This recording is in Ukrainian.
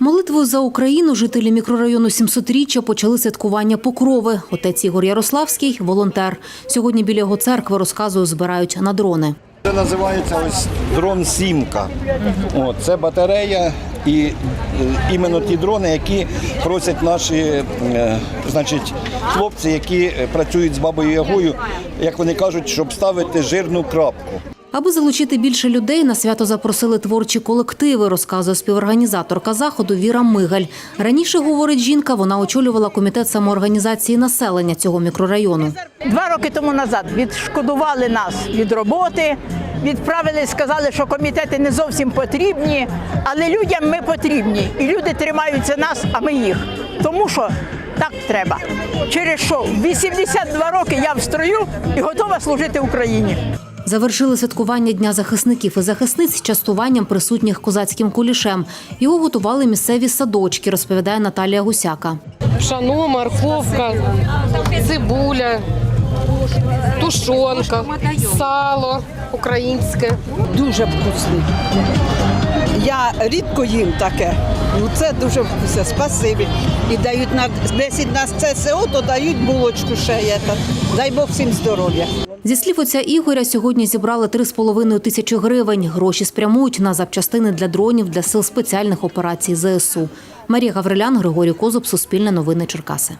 Молитвою за Україну жителі мікрорайону 700-річчя почали святкування покрови. Отець Ігор Ярославський – волонтер. Сьогодні біля його церкви, розказує, збирають на дрони. Це називається ось дрон Сімка. Це батарея і е, іменно ті дрони, які просять наші е, хлопці, які е, працюють з бабою Ягою, як вони кажуть, щоб ставити жирну крапку. Аби залучити більше людей, на свято запросили творчі колективи, розказує співорганізаторка заходу Віра Мигаль. Раніше, говорить жінка, вона очолювала комітет самоорганізації населення цього мікрорайону. Два роки тому назад відшкодували нас від роботи, відправили, сказали, що комітети не зовсім потрібні, але людям ми потрібні. І люди тримаються нас, а ми їх. Тому що так треба. Через що в 82 роки я в строю і готова служити Україні. Завершили святкування Дня захисників і захисниць частуванням присутніх козацьким кулішем. Його готували місцеві садочки, розповідає Наталія Гусяка. Пшано, морковка, цибуля, тушонка, сало українське. дуже вкусний. Рідко їм таке. Ну це дуже вкусне. Спасибі. І дають на 10 на ЦСО, то дають булочку ще є. Дай Бог всім здоров'я. Зі слів отця Ігоря, сьогодні зібрали 3,5 тисячі гривень. Гроші спрямують на запчастини для дронів для сил спеціальних операцій ЗСУ. Марія Гаврилян, Григорій Козуб, Суспільне новини Черкаси.